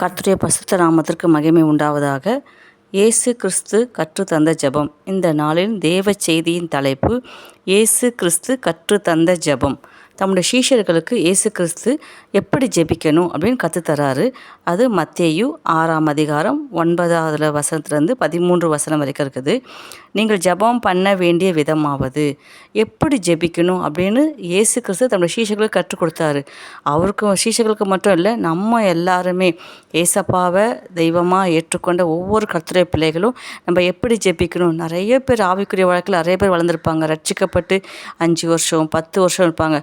கர்த்தருடைய பசுத்த நாமத்திற்கு மகிமை உண்டாவதாக. இயேசு கிறிஸ்து கற்றுத்தந்த ஜெபம். இந்த நாளில் தேவ செய்தியின் தலைப்பு இயேசு கிறிஸ்து கற்றுத்தந்த ஜெபம். தம்முடைய சீஷர்களுக்கு இயேசு கிறிஸ்து எப்படி ஜெபிக்கணும் அப்படின்னு கற்றுத்தராரு அது மத்தேயு ஆறாம் அதிகாரம் ஒன்பதாவது வசனத்துலேருந்து பதிமூன்று வசனம் வரைக்கும் இருக்குது. நீங்கள் ஜெபம் பண்ண வேண்டிய விதமாவது எப்படி ஜெபிக்கணும் அப்படின்னு இயேசு கிறிஸ்து தம்முடைய சீஷர்களுக்கு கற்றுக் கொடுத்தாரு. அவருக்கு சீஷர்களுக்கு மட்டும் இல்லை நம்ம எல்லாருமே ஏசப்பாவை தெய்வமாக ஏற்றுக்கொண்ட ஒவ்வொரு கர்த்தருடைய பிள்ளைகளும் நம்ம எப்படி ஜெபிக்கணும்? நிறைய பேர் ஆவிக்குரிய வழக்கில் நிறைய பேர் வளர்ந்துருப்பாங்க. ரட்சிக்கப்பட்டு அஞ்சு வருஷம் பத்து வருஷம் இருப்பாங்க.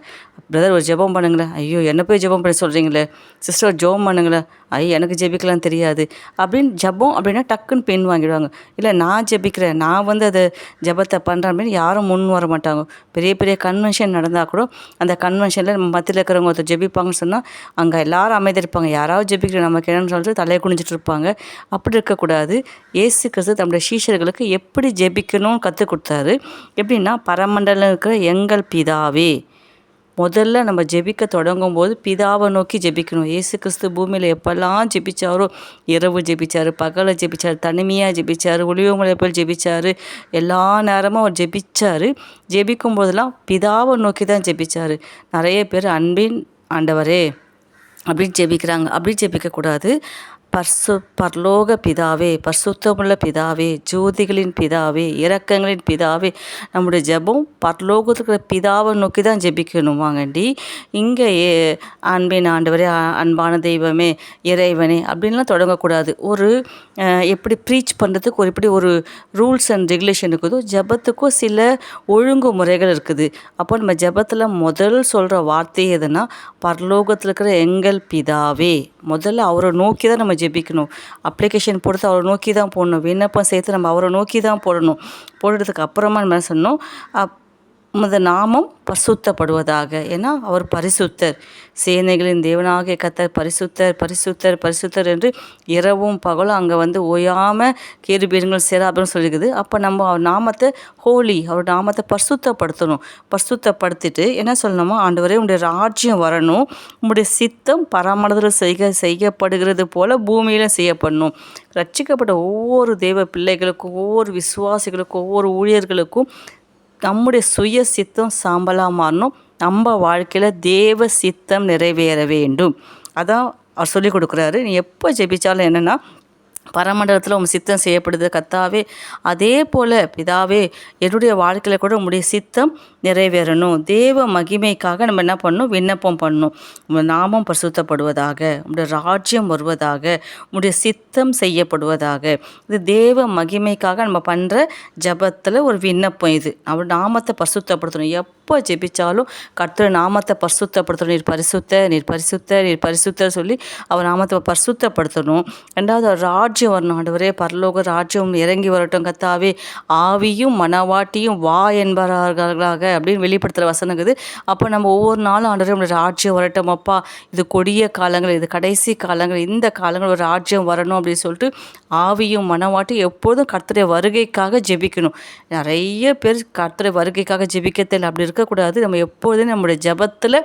பிரதர் ஒரு ஜெபம் பண்ணுங்களேன். ஐயோ என்ன போய் ஜெபம் பண்ண சொல்கிறீங்களே சிஸ்டர் ஒரு ஜெபம் பண்ணுங்களேன். ஐயோ எனக்கு ஜெபிக்கலாம் தெரியாது. அப்படின்னு ஜெபம் அப்படின்னா டக்குன்னு பெண் வாங்கிடுவாங்க. இல்லை நான் ஜெபிக்கிறேன். நான் வந்து அதை ஜெபத்தை பண்ணுறேன் அப்படின்னு யாரும் முன் வர மாட்டாங்க. பெரிய பெரிய கன்வென்ஷன் நடந்தால் கூட அந்த கன்வென்ஷனில் நம்ம மத்தியில் இருக்கிறவங்க ஒருத்தர் ஜெபிப்பாங்கன்னு சொன்னால் அங்கே எல்லாரும் அமைதி இருப்பாங்க. யாராவது ஜெபிக்கிற நமக்கு என்னன்னு சொல்லிட்டு தலையை குனிஞ்சிட்டு இருப்பாங்க. அப்படி இருக்கக்கூடாது. ஏசு கிறிஸ்து தம்முடைய சீஷர்களுக்கு எப்படி ஜெபிக்கணும்னு கற்றுக் கொடுத்தாரு? எப்படின்னா பரமண்டலம் இருக்கிற எங்கள் பிதாவே. முதல்ல நம்ம ஜெபிக்க தொடங்கும் போது பிதாவை நோக்கி ஜெபிக்கணும். ஏசு கிறிஸ்து பூமியில் எப்போல்லாம் ஜெபிச்சாரோ இரவு ஜெபிச்சார் பகலை ஜெபிச்சார் தனிமையாக ஜெபிச்சார் ஒளிவங்களை போல் ஜெபிச்சார் எல்லா நேரமும் அவர் ஜெபிச்சார். ஜெபிக்கும் போதெல்லாம் பிதாவை நோக்கி தான் ஜெபிச்சார். நிறைய பேர் அன்பின் ஆண்டவரே அப்படின்னு ஜெபிக்கிறாங்க. அப்படி ஜெபிக்கக்கூடாது. பர்சு பரலோக பிதாவே பரிசுத்தமுள்ள பிதாவே ஜோதிகளின் பிதாவே இரக்கங்களின் பிதாவே நம்முடைய ஜெபம் பரலோகத்துக்கு பிதாவை நோக்கி தான் ஜெபிக்கணுமாங்கண்டி இங்கே ஏ- அன்பின் ஆண்டவரே அன்பான தெய்வமே இறைவனே அப்படின்லாம் தொடங்கக்கூடாது. ஒரு எப்படி ப்ரீச் பண்ணுறதுக்கு ஒரு இப்படி ஒரு ரூல்ஸ் அண்ட் ரெகுலேஷன் இருக்குதோ ஜெபத்துக்கும் சில ஒழுங்குமுறைகள் இருக்குது. அப்போ நம்ம ஜெபத்தில் முதல் சொல்கிற வார்த்தை எதுனா பரலோகத்தில் இருக்கிற எங்கள் பிதாவே. முதல்ல அவரை நோக்கி தான் நம்ம ஜெபிக்கணும். அப்ளிகேஷன் போடுறது அவரை நோக்கி தான் போடணும். விண்ணப்பம் சேர்த்து நம்ம அவரை நோக்கி தான் போடணும். போடுறதுக்கு அப்புறமா நம்ம என்ன சொன்னோம் அப் உமது நாமம் பரிசுத்தப்படுவதாக. ஏன்னா அவர் பரிசுத்தர். சேனைகளின் தேவனாகிய கத்தர் பரிசுத்தர் பரிசுத்தர் பரிசுத்தர் என்று இரவும் பகலும் அங்கே வந்து ஓயாமல் கேருபீரங்கள் சேராபுரம் சொல்லியிருக்குது. அப்போ நம்ம அவர் நாமத்தை ஹோலி அவர் நாமத்தை பரிசுத்தப்படுத்தணும். பரிசுத்தப்படுத்திட்டு என்ன சொல்லணுமோ? ஆண்டவரே உங்களுடைய ராஜ்யம் வரணும். உங்களுடைய சித்தம் பராமரத்தில் செய்க செய்யப்படுகிறது போல் பூமியில் செய்யப்படணும். ரட்சிக்கப்பட்ட ஒவ்வொரு தெய்வ பிள்ளைகளுக்கும் ஒவ்வொரு விசுவாசிகளுக்கும் ஒவ்வொரு ஊழியர்களுக்கும் நம்முடைய சுய சித்தம் சாம்பலாக மாறணும். நம்ம வாழ்க்கையில் தேவ சித்தம் நிறைவேற வேண்டும். அதான் அவர் சொல்லி கொடுக்குறாரு. நீ எப்போ ஜெபிச்சாலும் என்னென்னா பரமண்டலத்தில் உன் சித்தம் செய்யப்படுது. கத்தாவே அதே போல் பிதாவே என்னுடைய வாழ்க்கையில் கூட உங்களுடைய சித்தம் நிறைவேறணும். தேவ மகிமைக்காக நம்ம என்ன பண்ணணும் விண்ணப்பம் பண்ணணும் உங்கள் நாமம் பரிசுத்தப்படுவதாக உங்களுடைய ராஜ்யம் வருவதாக உங்களுடைய சித்தம் செய்யப்படுவதாக. இது தேவ மகிமைக்காக நம்ம பண்ணுற ஜபத்தில் ஒரு விண்ணப்பம் இது. அவர் நாமத்தை பரிசுத்தப்படுத்தணும். எப்போ ஜெபிச்சாலும் கர்த்தர் நாமத்தை பரிசுத்தப்படுத்தணும். நீர் பரிசுத்த நீர் பரிசுத்த நீர் பரிசுத்த சொல்லி அவர் நாமத்தை பரிசுத்தப்படுத்தணும். ரெண்டாவது ராஜ் ராஜ்யம் வரணும் ஆண்டவரே. பரலோக ராஜ்யம் இறங்கி வரட்டும் கத்தாவே. ஆவியும் மனவாட்டியும் வா என்பவர்களாக அப்படின்னு வெளிப்படுத்துகிற வசனம் இருக்குது. அப்போ நம்ம ஒவ்வொரு நாளும் ஆண்டவரே நம்மளோட ராஜ்யம் வரட்டும் அப்பா. இது கொடிய காலங்கள் இது கடைசி காலங்கள் இந்த காலங்கள் ஒரு ராஜ்யம் வரணும் அப்படின்னு சொல்லிட்டு ஆவியும் மனவாட்டியும் எப்போதும் கர்த்தருடைய வருகைக்காக ஜெபிக்கணும். நிறைய பேர் கர்த்தருடைய வருகைக்காக ஜெபிக்கத்தில் அப்படி இருக்கக்கூடாது. நம்ம எப்போதும் நம்முடைய ஜெபத்தில்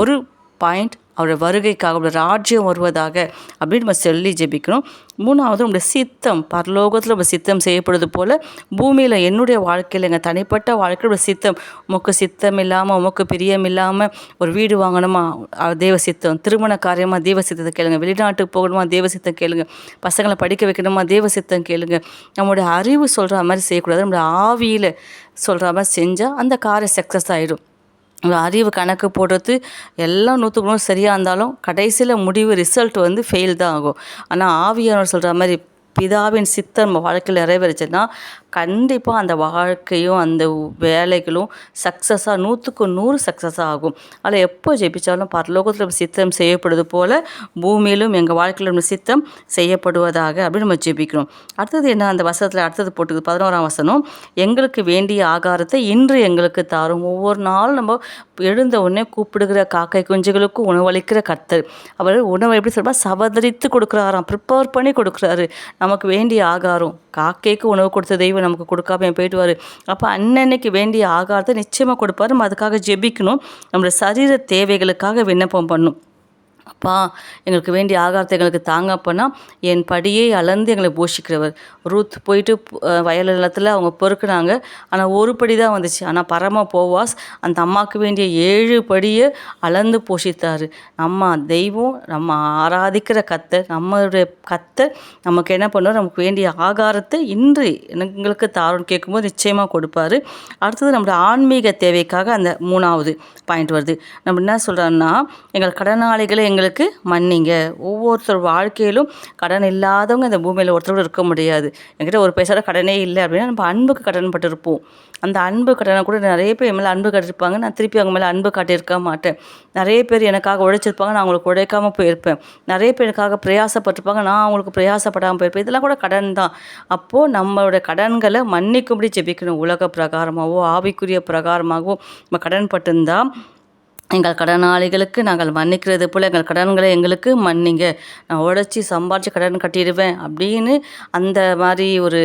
ஒரு பாயிண்ட் அவருடைய வருகைக்காக அவருடைய ராஜ்யம் வருவதாக அப்படின்னு நம்ம சொல்லி ஜெபிக்கணும். மூணாவது நம்முடைய சித்தம் பரலோகத்தில் நம்ம சித்தம் செய்யப்படுவது போல் பூமியில் என்னுடைய வாழ்க்கையில் எங்கள் தனிப்பட்ட வாழ்க்கையில் ஒரு சித்தம் உமக்கு சித்தம் இல்லாமல் உமக்கு பிரியம் இல்லாமல் ஒரு வீடு வாங்கணுமா? அஹ் தேவ சித்தம் திருமண காரியமாக தேவ சித்தத்தை கேளுங்க. வெளிநாட்டுக்கு போகணுமா? தேவ சித்தம் கேளுங்க. பசங்களை படிக்க வைக்கணுமா? தேவ சித்தம் கேளுங்க. நம்மளுடைய அறிவு சொல்கிற மாதிரி செய்யக்கூடாது. நம்மளுடைய ஆவியில் சொல்கிற மாதிரி செஞ்சால் அந்த காரியம் சக்ஸஸ் ஆகிடும் அறிவு கணக்கு போடுறது எல்லாம் நூற்றுக்கு நூறு சரியாக இருந்தாலும் கடைசியில் முடிவு ரிசல்ட் வந்து ஃபெயில் தான் ஆகும். ஆனால் ஆவியானவர் சொல்கிற மாதிரி பிதாவின் சித்தம் நம்ம வாழ்க்கையில் நிறைவேறுச்சுன்னா கண்டிப்பாக அந்த வாழ்க்கையும் அந்த வேலைகளும் சக்ஸஸாக நூற்றுக்கு நூறு சக்ஸஸ் ஆகும். அதில் எப்போ ஜெபிச்சாலும் பரலோகத்தில் நம்ம சித்தம் செய்யப்படுது போல் பூமியிலும் எங்கள் வாழ்க்கையில் நம்ம சித்தம் செய்யப்படுவதாக அப்படின்னு நம்ம ஜெபிக்கிறோம். அடுத்தது என்ன? அந்த வசனத்தில் அடுத்தது போட்டுக்குது. பதினோராம் வசனம் எங்களுக்கு வேண்டிய ஆகாரத்தை இன்று எங்களுக்கு தாரும். ஒவ்வொரு நாளும் நம்ம எழுந்த உடனே கூப்பிடுகிற காக்கை குஞ்சுகளுக்கும் உணவளிக்கிற கர்த்தர். அவர் உணவை எப்படி சொல்லுவா சவதரித்து கொடுக்குறாராம். ப்ரிப்பேர் பண்ணி கொடுக்குறாரு. நமக்கு வேண்டிய ஆகாரம். காக்கைக்கு உணவு கொடுத்த தெய்வம் நமக்கு கொடுக்காம போயிடுவார். அப்போ அன்னன்னைக்கு வேண்டிய ஆகாரத்தை நிச்சயமாக கொடுப்பாரு. நம்ம அதுக்காக ஜெபிக்கணும். நம்மளோட சரீர தேவைகளுக்காக விண்ணப்பம் பண்ணும். அப்பா எங்களுக்கு வேண்டிய ஆகாரத்தை எங்களுக்கு தாங்க அப்போனா என் படியை அளந்து எங்களை போஷிக்கிறவர். ரூத் போயிட்டு வயல் நிலத்தில் அவங்க பொறுக்குனாங்க. ஆனால் ஒரு படி தான் வந்துச்சு. ஆனால் பரம போவாஸ் அந்த அம்மாவுக்கு வேண்டிய ஏழு படியை அளந்து போஷித்தார். நம்ம தெய்வம் நம்ம ஆராதிக்கிற கத்தை நம்மளுடைய கத்தை நமக்கு என்ன பண்ணுவோம் நமக்கு வேண்டிய ஆகாரத்தை இன்று எங்களுக்கு தாரோன்னு கேட்கும்போது நிச்சயமாக கொடுப்பாரு. அடுத்தது நம்மளோட ஆன்மீக தேவைக்காக அந்த மூணாவது பாயிண்ட் வருது. நம்ம என்ன சொல்கிறோன்னா எங்கள் கடனாளிகளை எங்களுக்கு மன்னிங்க. ஒவ்வொருத்தர் வாழ்க்கையிலும் கடன் இல்லாதவங்க இந்த பூமியில் ஒருத்தரோட இருக்க முடியாது. என்கிட்ட ஒரு பைசாவோட கடனே இல்லை அப்படின்னா நம்ம அன்புக்கு கடன் பட்டிருப்போம் அந்த அன்பு கடனை கூட நிறைய பேர் என் மேலே அன்பு காட்டியிருப்பாங்க. நான் திருப்பி அவங்க மேலே அன்பு காட்டியிருக்க மாட்டேன். நிறைய பேர் எனக்காக உழைச்சிருப்பாங்க. நான் அவங்களுக்கு உழைக்காமல் போயிருப்பேன். நிறைய பேர் எனக்காக பிரயாசப்பட்டிருப்பாங்க. நான் அவங்களுக்கு பிரயாசப்படாமல் போயிருப்பேன். இதெல்லாம் கூட கடன் தான். அப்போது நம்மளோட கடன்களை மன்னிக்கும்படி ஜெபிக்கணும். உலக பிரகாரமாகவோ ஆவிக்குரிய பிரகாரமாகவோ நம்ம கடன் பட்டிருந்தா எங்கள் கடனாளிகளுக்கு நாங்கள் மன்னிக்கிறது போல் எங்கள் கடன்களை எங்களுக்கு மன்னிங்க. நான் உழைச்சி சம்பாரித்து கடன் கட்டிடுவேன் அப்படின்னு அந்த மாதிரி ஒரு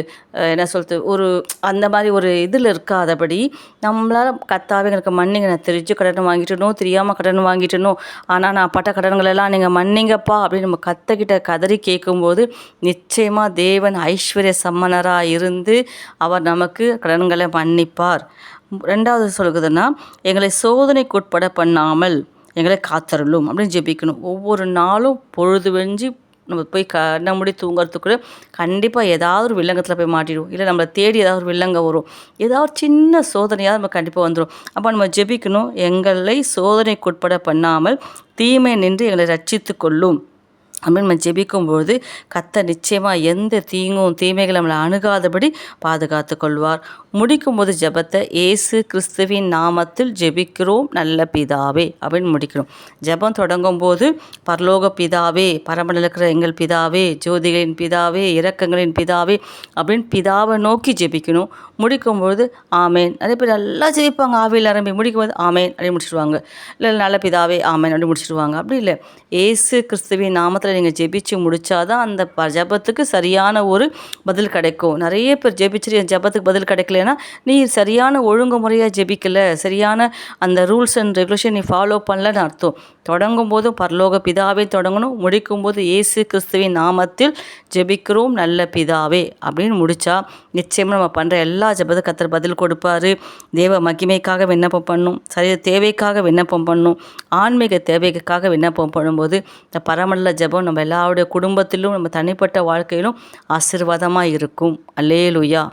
என்ன சொல்கிறது ஒரு அந்த மாதிரி ஒரு இதில் இருக்காதபடி நம்மளால் கத்தாவே எங்களுக்கு மன்னிங்க. நான் தெரிஞ்சு கடன் வாங்கிட்டணும் தெரியாமல் கடன் வாங்கிட்டணும் ஆனால் நான் பட்ட கடன்களெல்லாம் நீங்கள் மன்னிங்கப்பா அப்படின்னு நம்ம கத்தக்கிட்ட கதறி கேட்கும்போது நிச்சயமாக தேவன் ஐஸ்வர்ய சம்மனராக இருந்து அவர் நமக்கு கடன்களை மன்னிப்பார். ரெண்டாவது சொல்லுதுன்னா எங்களை சோதனைக்குட்பட பண்ணாமல் எங்களை காத்தருளும் அப்படின்னு ஜெபிக்கணும். ஒவ்வொரு நாளும் பொழுது வெஞ்சி நம்ம போய் கண்ண மூடி தூங்குறதுக்குள்ள கண்டிப்பாக ஏதாவது ஒரு வில்லங்கத்தில் போய் மாட்டிடுவோம். இல்லை நம்மளை தேடி ஏதாவது ஒரு வில்லங்க வரும். ஏதாவது ஒரு சின்ன சோதனையாக நம்ம கண்டிப்பாக வந்துடும் அப்போ நம்ம ஜெபிக்கணும். எங்களை சோதனைக்குட்பட பண்ணாமல் தீமை நின்று எங்களை ரட்சித்து கொள்ளும். அப்படின்னு நம்ம ஜெபிக்கும்போது கத்த நிச்சயமாக எந்த தீங்கும் தீமைகளை நம்மளை அணுகாதபடி பாதுகாத்து கொள்வார். முடிக்கும்போது ஜெபத்தை ஏசு கிறிஸ்துவின் நாமத்தில் ஜெபிக்கிறோம். நல்ல பிதாவே அப்படின்னு முடிக்கணும் ஜெபம் தொடங்கும் போது பரலோக பிதாவே பரமனில் இருக்கிற எங்கள் பிதாவே ஜோதிகளின் பிதாவே இரக்கங்களின் பிதாவே அப்படின்னு பிதாவை நோக்கி ஜெபிக்கணும். முடிக்கும்போது ஆமேன். நிறைய பேர் நல்லா ஜெபிப்பாங்க. ஆவியில் ஆரம்பி முடிக்கும்போது ஆமேன் அப்படின்னு முடிச்சிடுவாங்க இல்லை நல்ல பிதாவே ஆமேன் அப்படின்னு முடிச்சிடுவாங்க அப்படி இல்லை. ஏசு கிறிஸ்துவின் நாமத்தில் நீங்கள் ஜெபிச்சு முடிச்சாதான் அந்த ப- ஜெபத்துக்கு சரியான ஒரு பதில் கிடைக்கும். நிறைய பேர் ஜெபிச்சுட்டு என் ஜெபத்துக்கு பதில் கிடைக்கலன்னா நீ சரியான ஒழுங்குமுறையாக ஜெபிக்கல சரியான அந்த ரூல்ஸ் அண்ட் ரெகுலேஷன் நீ ஃபாலோ பண்ணலன்னு அர்த்தம். தொடங்கும் போதும் பரலோக பிதாவே தொடங்கணும். முடிக்கும் போது இயேசு கிறிஸ்துவின் நாமத்தில் ஜெபிக்கிறோம் நல்ல பிதாவே அப்படின்னு முடித்தா நிச்சயமாக நம்ம பண்ணுற எல்லா ஜெபத்துக்கும் கத்தர் பதில் கொடுப்பார். தேவ மகிமைக்காக விண்ணப்பம் பண்ணும். சரி தேவைக்காக விண்ணப்பம் பண்ணும். ஆன்மீக தேவைக்காக விண்ணப்பம் பண்ணும்போது இந்த பரமல்ல ஜெபம் நம்ம எல்லாருடைய குடும்பத்திலும் நம்ம தனிப்பட்ட வாழ்க்கையிலும் ஆசீர்வாதமாக இருக்கும். அல்லேலுயா.